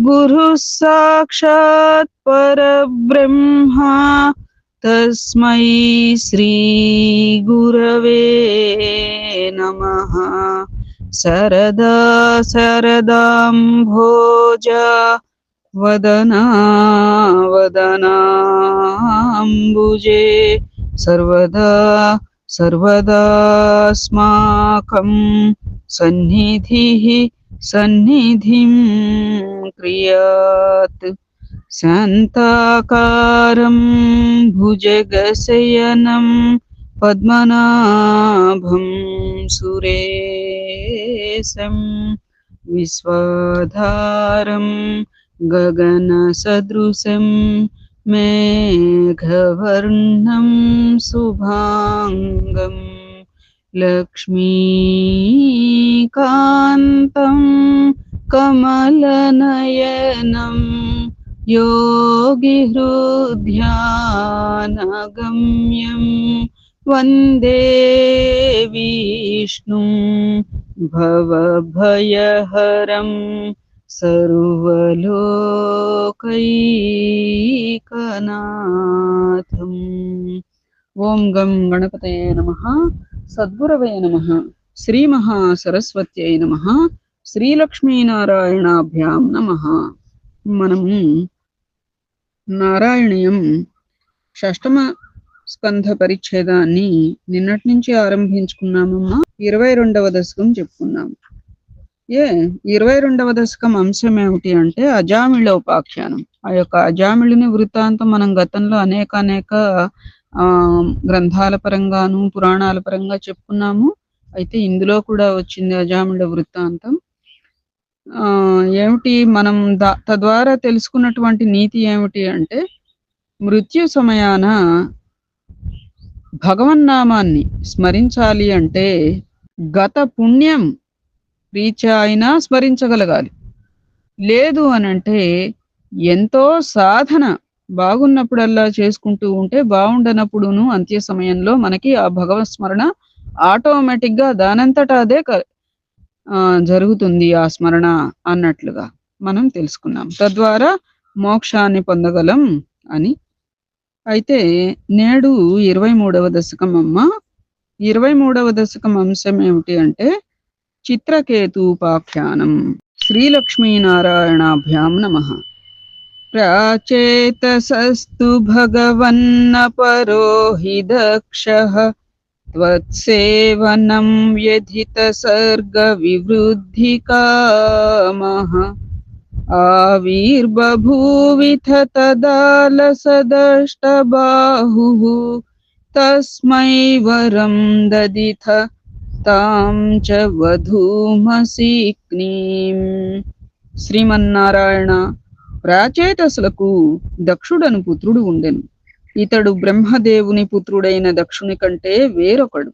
गुरु साक्षात पर ब्रह्मा तस्म श्री गुरव नम। सरदा सरदाम्भोजा वदना वदनाबुजे सर्वदा सर्वदास्माकम् सन्निधि सन्निधि क्रियात। क्रियात् भुजगशयनम पद्मनाभम सुरेशम विश्वाधारम गगन सदृशम मेघवर्णम शुभांगम लक्ष्मीकान्तं कमलनयनं योगिहृध्यानगम्यं वंदे विष्णुं भवभयहरं सर्वलोकैकनाथम्। ॐ गं गणपतये नमः। సద్గురవే నమ. శ్రీమహాసరస్వత్యై నమ. శ్రీలక్ష్మీనారాయణాభ్యాం నమ. మనము నారాయణీయం షష్టమ స్కంధ పరిచ్ఛేదాన్ని నిన్నటి నుంచి ఆరంభించుకున్నామమ్మా. ఇరవై రెండవ దశకం చెప్పుకున్నాము ఏ ఇరవై రెండవ దశకం అంశం ఏమిటి అంటే అజామిళ ఉపాఖ్యానం. ఆ యొక్క అజామిళుని వృత్తాంతం మనం గతంలో అనేక అనేక ఆ గ్రంథాల పరంగాను పురాణాల పరంగా చెప్పుకున్నాము. అయితే ఇందులో కూడా వచ్చింది అజామిళ వృత్తాంతం. ఆ ఏమిటి మనం దా తద్వారా తెలుసుకున్నటువంటి నీతి ఏమిటి అంటే మృత్యు సమయాన భగవన్నామాన్ని స్మరించాలి అంటే గత పుణ్యం రీచ అయినా స్మరించగలగాలి. లేదు అని అంటే ఎంతో సాధన బాగున్నప్పుడల్లా చేసుకుంటూ ఉంటే బాగుండనప్పుడును అంత్య సమయంలో మనకి ఆ భగవత్ స్మరణ ఆటోమేటిక్గా దానంతటా అదే క- జరుగుతుంది ఆ స్మరణ అన్నట్లుగా మనం తెలుసుకున్నాం. తద్వారా మోక్షాన్ని పొందగలం అని. అయితే నేడు ఇరవై మూడవ దశకం అమ్మ. ఇరవై మూడవ దశకం అంశం ఏమిటి అంటే చిత్రకేతూపాఖ్యానం. శ్రీలక్ష్మీనారాయణాభ్యాం నమ. प्राचेतसस्तु भगवन्नपरो हि दक्षः त्वत्सेवनं व्यधितसर्गविवृद्धिकामः आविर्बभूविथ तदालसदष्टबाहुः। तस्मै वरं ददिथ तां च वधूमसीक्नीम् श्रीमन्नारायण ప్రాచేతసులకు దక్షుడను పుత్రుడు ఉండెను. ఇతడు బ్రహ్మదేవుని పుత్రుడైన దక్షుని కంటే వేరొకడు.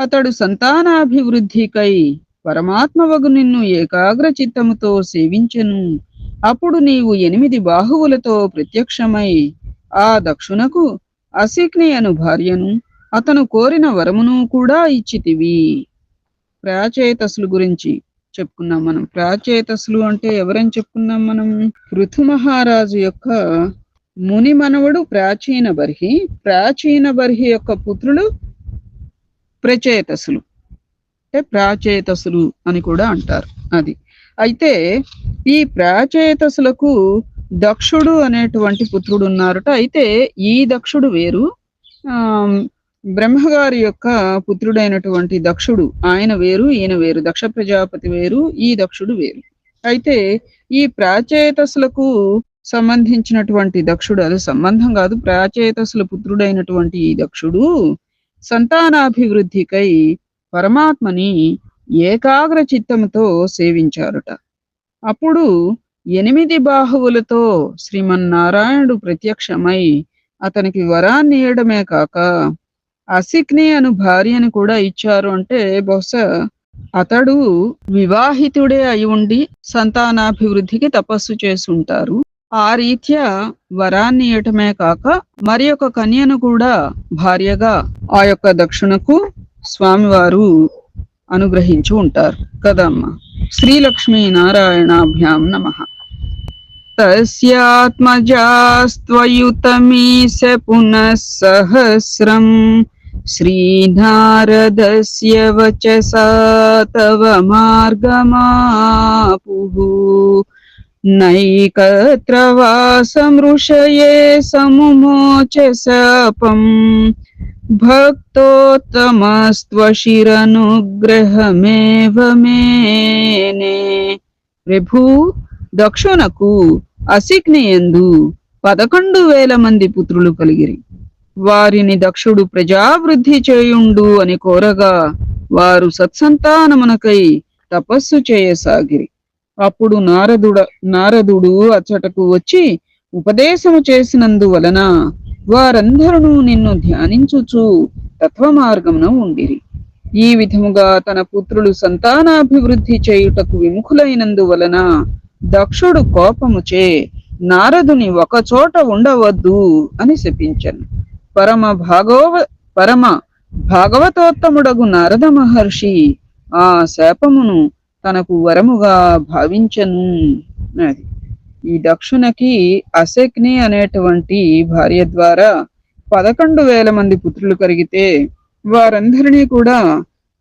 అతడు సంతానాభివృద్ధికై పరమాత్మవగు నిన్ను ఏకాగ్ర చిత్తముతో సేవించెను. అప్పుడు నీవు ఎనిమిది బాహువులతో ప్రత్యక్షమై ఆ దక్షునకు అసిక్ని అను భార్యను అతను కోరిన వరమును కూడా ఇచ్చితివి. ప్రాచేతసులు గురించి చెప్పుకున్నాం మనం. ప్రాచేతసులు అంటే ఎవరని చెప్పుకున్నాం మనం? పృథు మహారాజు యొక్క ముని మనవడు ప్రాచీన బర్హి. ప్రాచీన బర్హి యొక్క పుత్రుడు ప్రచేతసులు అంటే ప్రాచేతసులు అని కూడా అంటారు అది. అయితే ఈ ప్రాచేతసులకు దక్షుడు అనేటువంటి పుత్రుడు ఉన్నారట. అయితే ఈ దక్షుడు వేరు. ఆ బ్రహ్మగారి యొక్క పుత్రుడైనటువంటి దక్షుడు ఆయన వేరు ఈయన వేరు. దక్ష ప్రజాపతి వేరు ఈ దక్షుడు వేరు. అయితే ఈ ప్రాచేతసులకు సంబంధించినటువంటి దక్షుడు అది సంబంధం కాదు ప్రాచేతసుల పుత్రుడైనటువంటి ఈ దక్షుడు సంతానాభివృద్ధికై పరమాత్మని ఏకాగ్ర చిత్తంతో సేవించారుట. అప్పుడు ఎనిమిది బాహువులతో శ్రీమన్నారాయణుడు ప్రత్యక్షమై అతనికి వరాన్ని ఇయ్యడమే కాక అసిక్ని అను భార్యను కూడా ఇచ్చారు అంటే బహుశా అతడు వివాహితుడే అయి ఉండి సంతానాభివృద్ధికి తపస్సు చేసుంటారు ఆ రీత్యా వరాన్ని ఇయటమే కాక మరి ఒక కన్యను కూడా భార్యగా ఆ యొక్క దక్షిణకు స్వామివారు అనుగ్రహించి ఉంటారు. కదమ్మా. శ్రీలక్ష్మీ నారాయణాభ్యాం నమ. తస్యాత్మజాస్త్వయుతమీశ పునః సహస్రం శ్రీనారదస్య వచసా తవ మార్గమాపుః నైకత్ర వాసమృషయే సముమోచ శాపం భక్తోత్తమస్త్వశిరనుగ్రహమేవ మేనే ప్రభు దక్షునకు అసిగ్నియందు పదకొండు వేల మంది పుత్రులు కలిగిరి। వారిని దక్షుడు ప్రజావృద్ధి చేయుండు అని కోరగా వారు సత్సంతానమునకై తపస్సు చేయసాగిరి. అప్పుడు నారదుడ నారదుడు అచ్చటకు వచ్చి ఉపదేశము చేసినందువలన వారందరూ నిన్ను ధ్యానించుచు తత్వమార్గమున ఉండిరి. ఈ విధముగా తన పుత్రులు సంతానాభివృద్ధి చేయుటకు విముఖులైనందువలన దక్షుడు కోపముచే నారదుని ఒక చోట ఉండవద్దు అని శపించను. పరమ భాగవ పరమ భాగవతోత్తముడగు నారద మహర్షి ఆ శాపమును తనకు వరముగా భావించను అది ఈ దక్షునకి అసెక్ని అనేటువంటి భార్య ద్వారా పదకొండు వేల మంది పుత్రులు కలిగితే వారందరినీ కూడా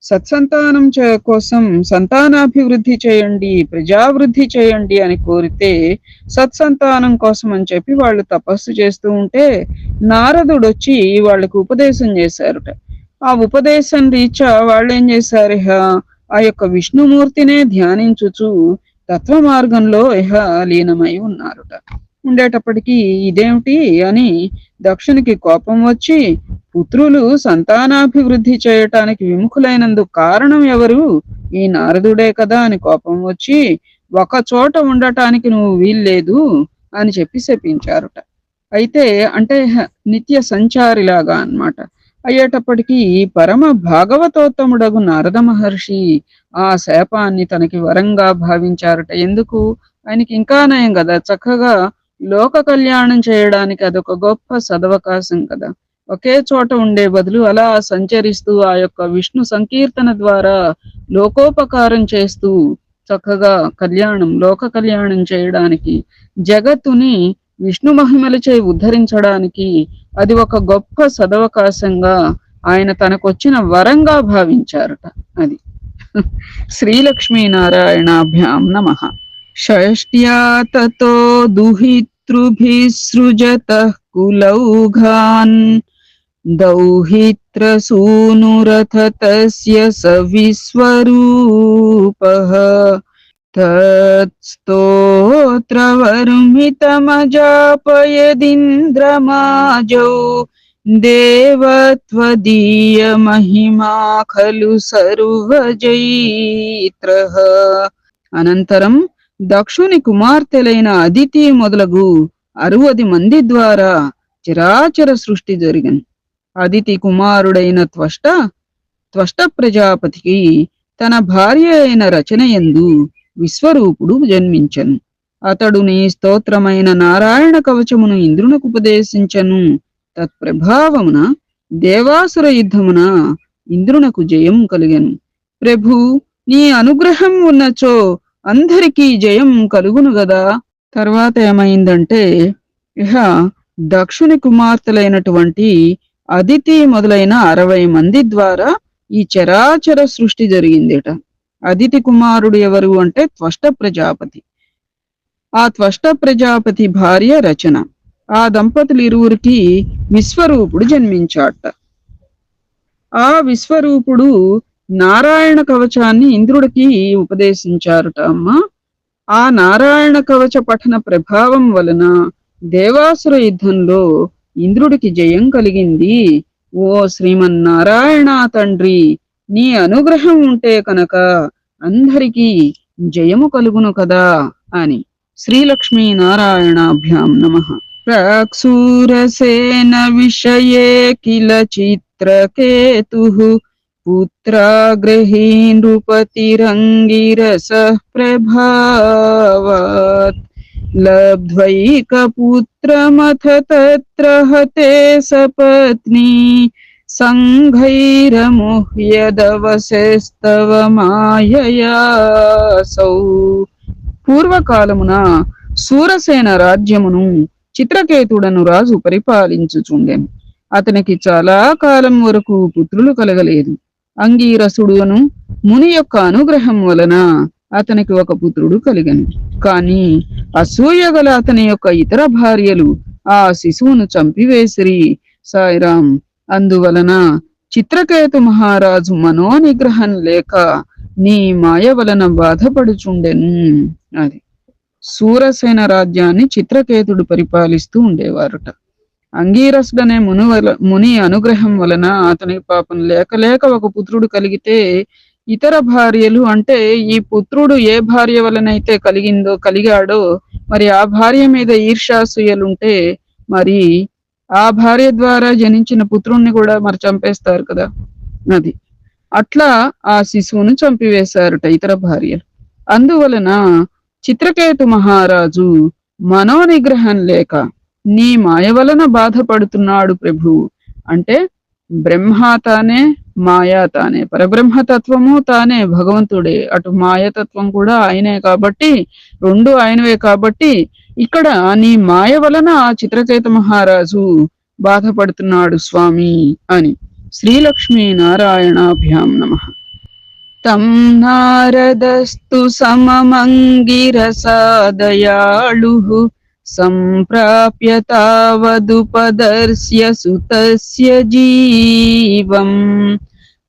సత్సంతానం చే- కోసం సంతానాభివృద్ధి చేయండి ప్రజావృద్ధి చేయండి అని కోరితే సత్సంతానం కోసం అని చెప్పి వాళ్ళు తపస్సు చేస్తూ ఉంటే నారదుడు వచ్చి వాళ్ళకు ఉపదేశం చేశారుట. ఆ ఉపదేశం రీచా వాళ్ళు ఏం చేశారు ఇహ? ఆ యొక్క విష్ణుమూర్తినే ధ్యానించుచు తత్వ మార్గంలో ఇహ లీనమై ఉన్నారుట. ఉండేటప్పటికీ ఇదేమిటి అని దక్షునికి కోపం వచ్చి పుత్రులు సంతానాభివృద్ధి చేయటానికి విముఖులైనందుకు కారణం ఎవరు? ఈ నారదుడే కదా అని కోపం వచ్చి ఒక చోట ఉండటానికి నువ్వు వీల్లేదు అని చెప్పి శపించారుట. అయితే అంటే హ- నిత్య సంచారిలాగా అన్నమాట. అయ్యేటప్పటికీ పరమ భాగవతోత్తముడగు నారద మహర్షి ఆ శాపాన్ని తనకి వరంగా భావించారట. ఎందుకు? ఆయనకి ఇంకా నయం కదా. చక్కగా లోక కళ్యాణం చేయడానికి అదొక గొప్ప సదవకాశం కదా. ఒకే చోట ఉండే బదులు అలా సంచరిస్తూ ఆ యొక్క విష్ణు సంకీర్తన ద్వారా లోకోపకారం చేస్తూ చక్కగా కళ్యాణం లోక కళ్యాణం చేయడానికి జగత్తుని విష్ణు మహిమలచే ఉద్ధరించడానికి అది ఒక గొప్ప సదవకాశంగా ఆయన తనకొచ్చిన వరంగా భావించారట అది. శ్రీలక్ష్మీనారాయణాభ్యాం నమ. షష్ట్యా తతో दुहितृभिसृजत कुलौघान् दौहित्रसूनुरथ तस्य स विश्वरूपः तत्स्तोत्रवर्मितमजापयदिन्द्रमाजौ। देवत्वदीयमहिमा खलु सर्वजैत्रः। अनन्तरम् దక్షుని కుమార్తెలైన అదితి మొదలగు అరువది మంది ద్వారా చిరాచర సృష్టి జరిగింది అదితి కుమారుడైన త్వష్ట త్వష్ట ప్రజాపతికి తన భార్య అయిన రచనయందు విశ్వరూపుడు జన్మించను. అతడు నీ స్తోత్రమైన నారాయణ కవచమును ఇంద్రునకు ఉపదేశించను. తత్ప్రభావమున దేవాసుర యుద్ధమున ఇంద్రునకు జయం కలిగను. ప్రభు నీ అనుగ్రహం ఉన్నచో అందరికీ జయం కలుగును గదా. తర్వాత ఏమైందంటే ఇహ దక్షుని కుమార్తెలైనటువంటి అదితి మొదలైన అరవై మంది ద్వారా ఈ చరాచర సృష్టి జరిగిందిట. అదితి కుమారుడు ఎవరు అంటే త్వష్ట ప్రజాపతి. ఆ త్వష్ట ప్రజాపతి భార్య రచన. ఆ దంపతులు ఇరువురికి విశ్వరూపుడు జన్మించాట. ఆ విశ్వరూపుడు నారాయణ కవచాన్ని ఇంద్రుడికి ఉపదేశించారట అమ్మ. ఆ నారాయణ కవచ పఠన ప్రభావం వలన దేవాసుర యుద్ధంలో ఇంద్రుడికి జయం కలిగింది. ఓ శ్రీమన్నారాయణ తండ్రి నీ అనుగ్రహం ఉంటే కనుక అందరికీ జయము కలుగును కదా అని శ్రీలక్ష్మీ నారాయణాభ్యాం నమ. ప్రాక్సూరసేన విషయే కిల చిత్రకేతు. पुत्राग्रही नृपतिरङ्गिरसः प्रभावात् लब्ध्वैकपुत्रमथ तत्र हते सपत्नी సంఘైరముహ్యదవశస్తవ మాయయాసౌ పూర్వకాలమున సూరసేన రాజ్యమును చిత్రకేతుడను రాజు పరిపాలించుచుండెను అతనికి చాలా కాలం వరకు పుత్రులు కలగలేదు అంగీరసుడును ముని యొక్క అనుగ్రహం వలన అతనికి ఒక పుత్రుడు కలిగను. కాని అసూయగల అతని యొక్క ఇతర భార్యలు ఆ శిశువును చంపివేసిరి. సాయిరాం అందువలన చిత్రకేతు మహారాజు మనోనిగ్రహం లేక నీ మాయ వలన బాధపడుచుండెను అది సూరసేన రాజ్యాన్ని చిత్రకేతుడు పరిపాలిస్తూ ఉండేవారుట. అంగీరసుడనే ముని ముని అనుగ్రహం వలన అతనికి పాపం లేక లేక ఒక పుత్రుడు కలిగితే ఇతర భార్యలు అంటే ఈ పుత్రుడు ఏ భార్య వలనైతే కలిగిందో కలిగాడో మరి ఆ భార్య మీద ఈర్ష్యాసూయలుంటే మరి ఆ భార్య ద్వారా జనించిన పుత్రుణ్ణి కూడా మరి చంపేస్తారు కదా అది అట్లా ఆ శిశువును చంపివేశారట ఇతర భార్యలు. అందువలన చిత్రకేతు మహారాజు మనోనిగ్రహం లేక నీ మాయ వలన బాధపడుతున్నాడు ప్రభు. అంటే బ్రహ్మ తానే మాయా తానే పరబ్రహ్మ తత్వము తానే భగవంతుడే. అటు మాయతత్వం కూడా ఆయనే కాబట్టి రెండు ఆయనవే కాబట్టి ఇక్కడ నీ మాయ వలన ఆ చిత్రకేత మహారాజు బాధపడుతున్నాడు స్వామి అని. శ్రీలక్ష్మీ నారాయణాభ్యాం నమ. తం నారదస్తు సమమంగిరసాదయాళు సంప్రాప్య తావదుపదర్శ్య సుతస్య జీవం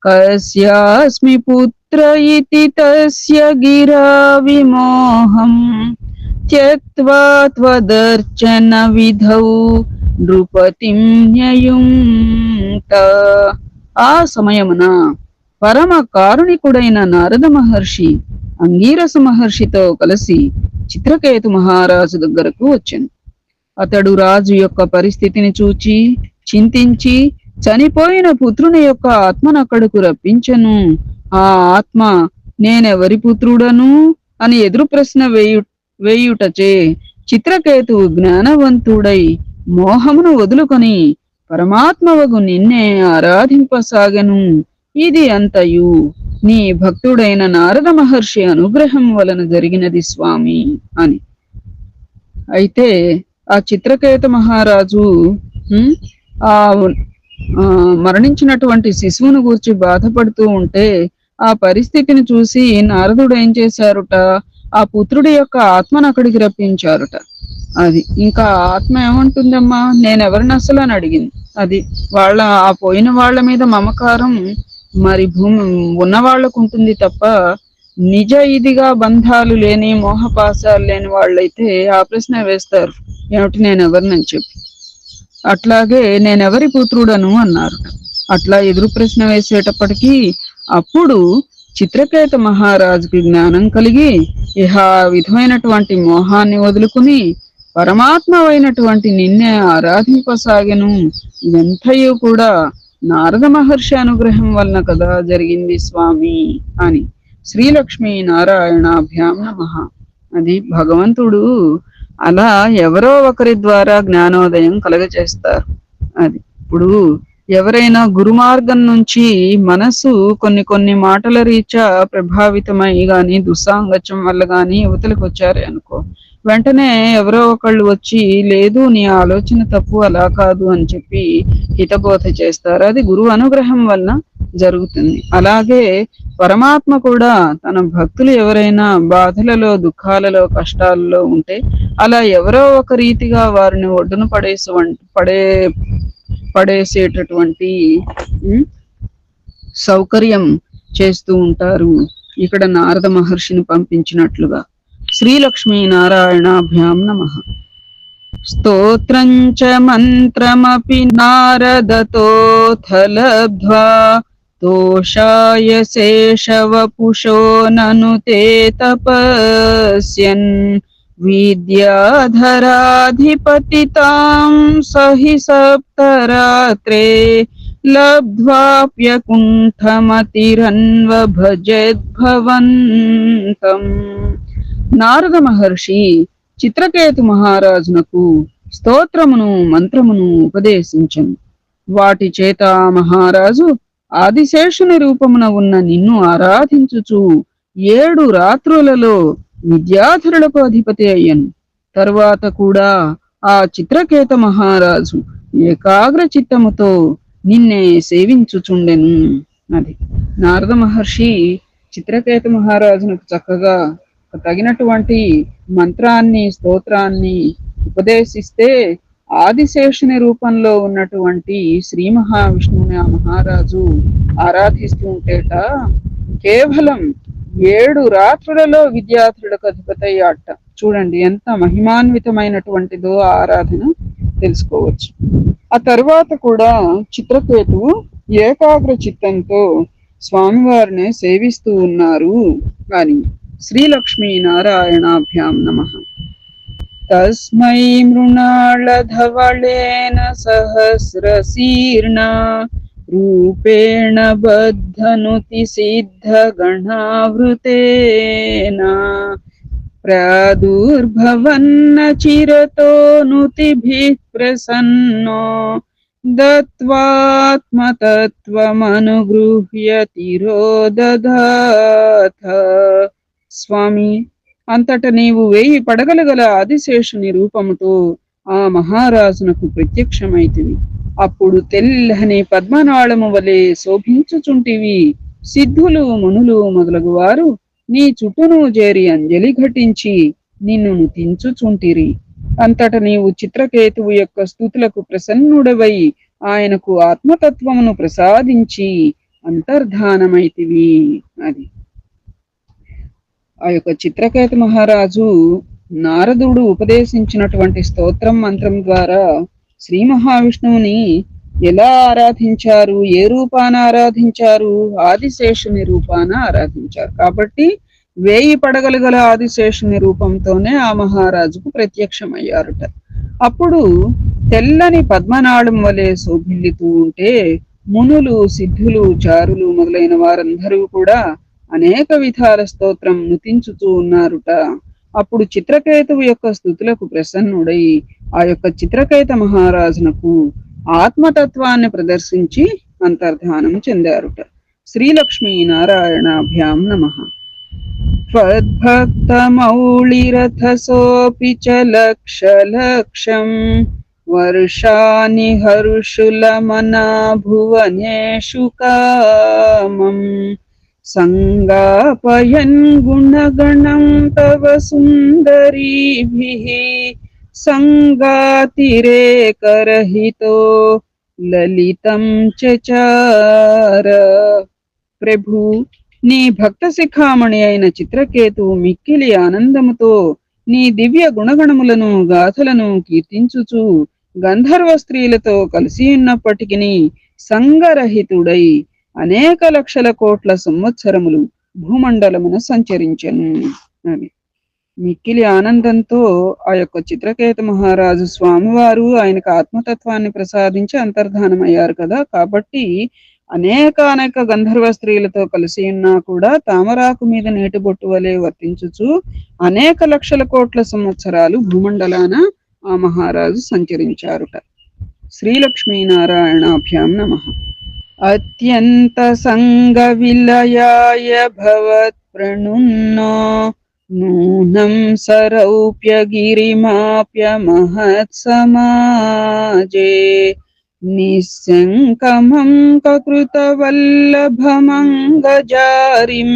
కస్యాస్మి పుత్ర ఇతి తస్య గిరా విమోహం త్యక్త్వా త్వదర్చన విధౌ నృపతిం న్యయుంక్త ఆ సమయమున పరమ కారుణికుడైన నారద మహర్షి అంగీరస మహర్షితో కలిసి చిత్రకేతు మహారాజు దగ్గరకు వచ్చాను. అతడు రాజు యొక్క పరిస్థితిని చూచి చింతించి చనిపోయిన పుత్రుని యొక్క ఆత్మనక్కడకు రప్పించను. ఆ ఆత్మ నేనెవరి పుత్రుడను అని ఎదురు ప్రశ్న వేయు వేయుటచే చిత్రకేతువు జ్ఞానవంతుడై మోహమును వదులుకొని పరమాత్మవగు నిన్నే ఆరాధింపసాగను. ఇది అంతయు. నీ భక్తుడైన నారద మహర్షి అనుగ్రహం వలన జరిగినది స్వామి అని. అయితే ఆ చిత్రకేత మహారాజు ఆ మరణించినటువంటి శిశువును గూర్చి బాధపడుతూ ఉంటే ఆ పరిస్థితిని చూసి నారదుడు ఏం చేశారుట? ఆ పుత్రుడి యొక్క ఆత్మను అక్కడికి రప్పించారుట. అది ఇంకా ఆత్మ ఏమంటుందమ్మా? నేను ఎవరిని అసలు అని అడిగింది. అది వాళ్ళ ఆ పోయిన వాళ్ళ మీద మమకారం మరి భూమి ఉన్నవాళ్ళకు ఉంటుంది తప్ప నిజ ఇదిగా బంధాలు లేని మోహపాసాలు లేని వాళ్ళైతే ఆ ప్రశ్న వేస్తారు. ఏమిటి నేను ఎవరినని చెప్పి. అట్లాగే నేనెవరి పుత్రుడను అన్నారు. అట్లా ఎదురు ప్రశ్న వేసేటప్పటికీ అప్పుడు చిత్రకేత మహారాజుకి జ్ఞానం కలిగి ఇహ విధమైనటువంటి మోహాన్ని వదులుకుని పరమాత్మవైనటువంటి నిన్నే ఆరాధింపసాగెను. ఇదంతయు కూడా నారద మహర్షి అనుగ్రహం వలన కదా జరిగింది స్వామి అని శ్రీలక్ష్మీ నారాయణాభ్యాం నమ. అది భగవంతుడు అలా ఎవరో ఒకరి ద్వారా జ్ఞానోదయం కలగచేస్తారు అది ఇప్పుడు ఎవరైనా గురుమార్గం నుంచి మనసు కొన్ని కొన్ని మాటల రీత్యా ప్రభావితమై గాని దుస్సాంగత్యం వల్ల గాని యువతలకు వచ్చారే అనుకో వెంటనే ఎవరో ఒకళ్ళు వచ్చి లేదు నీ ఆలోచన తప్పు అలా కాదు అని చెప్పి హితబోధ చేస్తారు. అది గురువు అనుగ్రహం వలన జరుగుతుంది. అలాగే పరమాత్మ కూడా తన భక్తులు ఎవరైనా బాధలలో దుఃఖాలలో కష్టాలలో ఉంటే అలా ఎవరో ఒక రీతిగా వారిని ఒడ్డున పడేసి పడే పడేసేటటువంటి సౌకర్యం చేస్తూ ఉంటారు. ఇక్కడ నారద మహర్షిని పంపించినట్లుగా. श्रीलक्ष्मीनारायणाभ्यां नमः। स्तोत्रं च मन्त्रमपि नारदतोऽथ लब्ध्वा तोषाय शेषवपुषो ननु ते तपस्यन्। विद्याधराधिपतितां स हि सप्तरात्रे लब्ध्वाप्यकुण्ठमतिरन्वभजेद्भवन्तम्। నారద మహర్షి చిత్రకేతు మహారాజునకు స్తోత్రమును మంత్రమును ఉపదేశించను. వాటి చేత మహారాజు ఆదిశేషుని రూపమున ఉన్న నిన్ను ఆరాధించుచు ఏడు రాత్రులలో విద్యాధరులకు అధిపతి అయ్యను. తరువాత కూడా ఆ చిత్రకేత మహారాజు ఏకాగ్ర చిత్తముతో నిన్నే సేవించుచుండెను. అది నారద మహర్షి చిత్రకేత మహారాజునకు చక్కగా తగినటువంటి మంత్రాన్ని స్తోత్రాన్ని ఉపదేశిస్తే ఆదిశేషుని రూపంలో ఉన్నటువంటి శ్రీ మహావిష్ణువుని ఆ మహారాజు ఆరాధిస్తూ ఉంటేట కేవలం ఏడు రాత్రులలో విద్యార్థులకు అధిపతయ్యాట చూడండి ఎంత మహిమాన్వితమైనటువంటిదో ఆరాధన తెలుసుకోవచ్చు. ఆ తర్వాత కూడా చిత్రకేతువు ఏకాగ్ర చిత్తంతో స్వామివారిని సేవిస్తూ ఉన్నారు. కానీ श्रीलक्ष्मीनारायणाभ्यां नमः। तस्मै मृणालधवलेन सहस्रशीर्णा रूपेण बद्धनुति बद्धनुतिसिद्धगणावृतेन प्रादुर्भवन्न चिरतो चिरतोऽनुतिभिः प्रसन्नो दत्त्वात्मतत्त्वमनुगृह्य तिरो స్వామి అంతట నీవు వేయి పడగలు గల ఆదిశేషుని రూపముతో ఆ మహారాజునకు ప్రత్యక్షమైతివి. అప్పుడు తెల్లని పద్మనాళము వలె శోభించుచుంటివి. సిద్ధులు మునులు మొదలగు వారు నీ చుట్టూను చేరి అంజలి ఘటించి నిన్ను తించుచుంటిరి. అంతట నీవు చిత్రకేతువు యొక్క స్థుతులకు ప్రసన్నుడవై ఆయనకు ఆత్మతత్వమును ప్రసాదించి అంతర్ధానమైతివి అది. ఆ యొక్క చిత్రకేత మహారాజు నారదుడు ఉపదేశించినటువంటి స్తోత్రం మంత్రం ద్వారా శ్రీ మహావిష్ణువుని ఎలా ఆరాధించారు ఏ రూపాన ఆరాధించారు ఆదిశేషుని రూపాన ఆరాధించారు. కాబట్టి వేయి పడగలు గల ఆదిశేషుని రూపంతోనే ఆ మహారాజుకు ప్రత్యక్షమయ్యారుట. అప్పుడు తెల్లని పద్మనాళం వలె శోభిల్లుతూ ఉంటే మునులు సిద్ధులు చారులు మొదలైన వారందరూ కూడా అనేక విధాల స్తోత్రం నుతించుతూ ఉన్నారుట అప్పుడు చిత్రకేతువు యొక్క స్థుతులకు ప్రసన్నుడై ఆ యొక్క చిత్రకేత మహారాజునకు ఆత్మతత్వాన్ని ప్రదర్శించి అంతర్ధానం చెందారుట శ్రీలక్ష్మీ నారాయణాభ్యాం నమ त्वद्भक्तमौलिरथसोऽपि च लक्षलक्षम् वर्षाणि हर्षुलमना भुवनेषु कामम् सङ्गापयन् गुणगणं तव सुन्दरीभिः सङ्गातिरेकरहितो ललितं चचार ప్రభు నీ భక్త శిఖామణి అయిన చిత్రకేతు మిక్కిలి ఆనందముతో నీ దివ్య గుణగణములను గాథలను కీర్తించుచు గంధర్వ స్త్రీలతో కలిసి ఉన్నప్పటికీ సంగరహితుడై అనేక లక్షల కోట్ల సంవత్సరములు భూమండలమున సంచరించను అని. మిక్కిలి ఆనందంతో ఆ యొక్క చిత్రకేత మహారాజు స్వామివారు ఆయనకు ఆత్మతత్వాన్ని ప్రసాదించి అంతర్ధానమయ్యారు కదా. కాబట్టి అనేక అనేక గంధర్వ స్త్రీలతో కలిసి ఉన్నా కూడా తామరాకు మీద నీటి బొట్టు వలె వర్తించుచు అనేక లక్షల కోట్ల సంవత్సరాలు భూమండలాన ఆ మహారాజు సంచరించారుట. శ్రీలక్ష్మీనారాయణాభ్యాం నమ. అత్యంత సంగ విలయాయ భవత్ ప్రణున్నో నూనం సరౌప్య గిరిమాప్య మహత్ సమాజే నిశంకమం కృతవల్లభమంగజారిం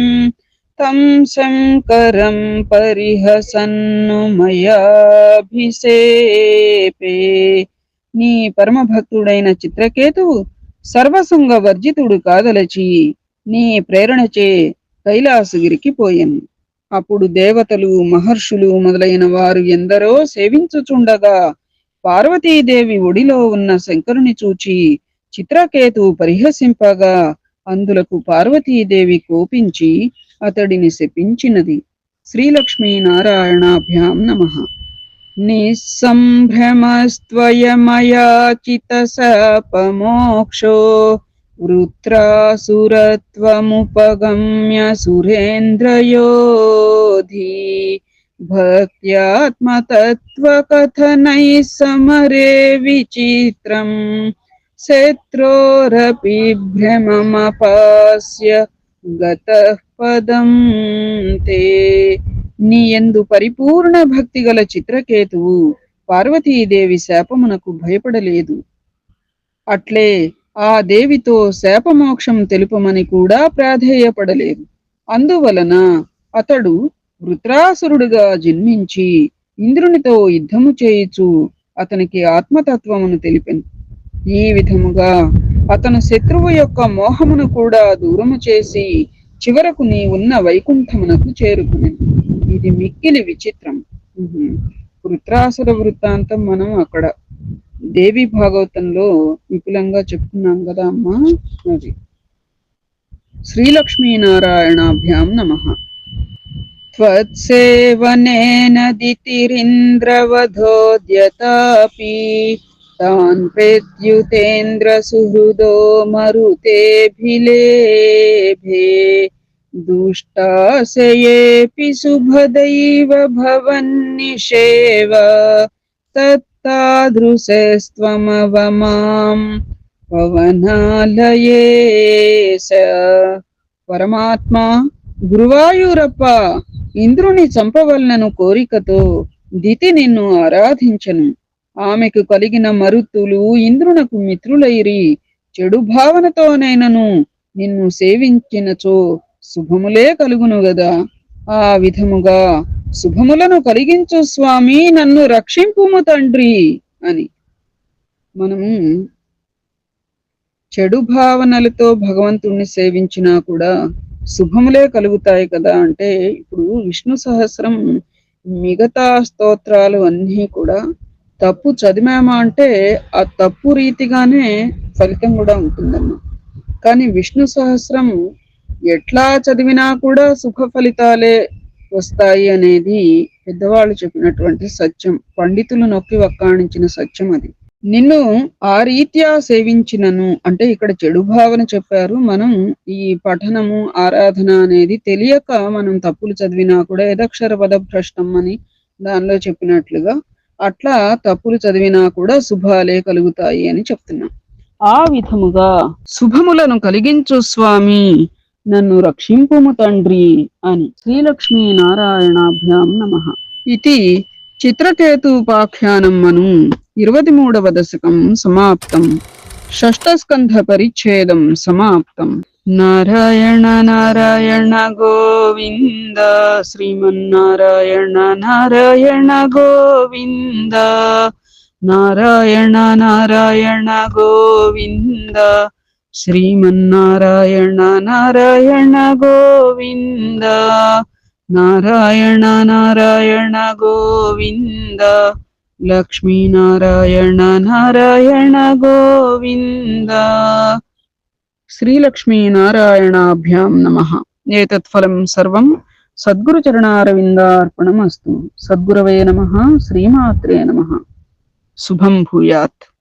తం శంకరం పరిహసన్ను మయాభిసేపే నీ పరమ భక్తుడైన చిత్రకేతువు సర్వసంగ వర్జితుడు కాదలచి నీ ప్రేరణచే కైలాసగిరికి పోయెను. అప్పుడు దేవతలు మహర్షులు మొదలైన వారు ఎందరో సేవించుచుండగా పార్వతీదేవి ఒడిలో ఉన్న శంకరుని చూచి చిత్రకేతు పరిహసింపగా అందులకు పార్వతీదేవి కోపించి అతడిని శపించినది. శ్రీలక్ష్మీనారాయణాభ్యాం నమ. निःसम्भ्रमस्त्वयमयाचितसपमोक्षो वृत्रासुरत्वमुपगम्य सुरेन्द्रयोधि भक्त्यात्मतत्त्वकथनैः समरे विचित्रम् क्षेत्रोरपि भ्रममपास्य गतः पदं ते నీ ఎందు పరిపూర్ణ భక్తి గల చిత్రకేతువు పార్వతీదేవి శాపమునకు భయపడలేదు. అట్లే ఆ దేవితో శాపమోక్షం తెలుపమని కూడా ప్రాధేయపడలేదు. అందువలన అతడు వృత్రాసురుడుగా జన్మించి ఇంద్రునితో యుద్ధము చేయుచు అతనికి ఆత్మతత్వమును తెలిపెను. ఈ విధముగా అతను శత్రువు యొక్క మోహమును కూడా దూరము చేసి చివరకు నీ ఉన్న వైకుంఠమునకు చేరుకునేది ఇది మిక్కిలి విచిత్రం. వృత్రాసుర వృత్తాంతం మనం అక్కడ దేవి భాగవతంలో విపులంగా చెప్తున్నాం కదా అమ్మా అది శ్రీలక్ష్మీనారాయణాభ్యాం నమ. త్వత్సేవనేనదితిరింద్రవధోద్యతాపి తాన్ ప్రేత్యుతేంద్ర సుహృదో మరుతేభిలేభే दुष्टाशयेऽपि शुभदैव भवन्निषेव तत्तादृशस्त्वमवमाम् పవనాలయేశ పరమాత్మ గురువాయూరప్ప ఇంద్రుని చంపవలనను కోరికతో దితి నిన్ను ఆరాధించను ఆమెకు కలిగిన మరుత్తులు ఇంద్రునకు మిత్రులైరి చెడు భావనతోనైనను నిన్ను సేవించినచో శుభములే కలుగును గదా. ఆ విధముగా శుభములను కలిగించు స్వామి నన్ను రక్షింపుము తండ్రి అని. మనము చెడు భావనలతో భగవంతుణ్ణి సేవించినా కూడా శుభములే కలుగుతాయి కదా అంటే ఇప్పుడు విష్ణు సహస్రం మిగతా స్తోత్రాలు అన్నీ కూడా తప్పు చదివామా అంటే ఆ తప్పు రీతిగానే ఫలితం కూడా ఉంటుందమ్మా. కానీ విష్ణు సహస్రం ఎట్లా చదివినా కూడా సుఖ ఫలితాలే వస్తాయి అనేది పెద్దవాళ్ళు చెప్పినటువంటి సత్యం. పండితులు నొక్కి వక్కాణించిన సత్యం అది. నిన్ను ఆ రీత్యా సేవించినను అంటే ఇక్కడ చెడు భావన చెప్పారు. మనం ఈ పఠనము ఆరాధన అనేది తెలియక మనం తప్పులు చదివినా కూడా యదక్షర పద భ్రష్టం అని దానిలో చెప్పినట్లుగా అట్లా తప్పులు చదివినా కూడా శుభాలే కలుగుతాయి అని చెప్తున్నాం. ఆ విధముగా శుభములను కలిగించు స్వామి. నన్ను రక్షింపుము తండ్రి అని శ్రీలక్ష్మీ నారాయణాభ్యాం నమ. ఇది చిత్రకేతూపాఖ్యానం మను ఇరవై మూడవ దశకం సమాప్తం. షష్ఠస్కంధ పరిచ్ఛేదం సమాప్తం. నారాయణ నారాయణ గోవింద. శ్రీమన్నారాయణ నారాయణ గోవింద. నారాయణ నారాయణ గోవింద. శ్రీమన్నారాయణ నారాయణ గోవింద. నారాయణ నారాయణ గోవింద. లక్ష్మీనారాయణ నారాయణ గోవింద. శ్రీలక్ష్మీనారాయణాభ్యాం నమ. ఏతత్ఫలం సర్వం. సద్గురుచరణారవిందార్పణమస్తు సద్గురవే నమ. శ్రీమాత్రే నమ. శుభం భూయాత్.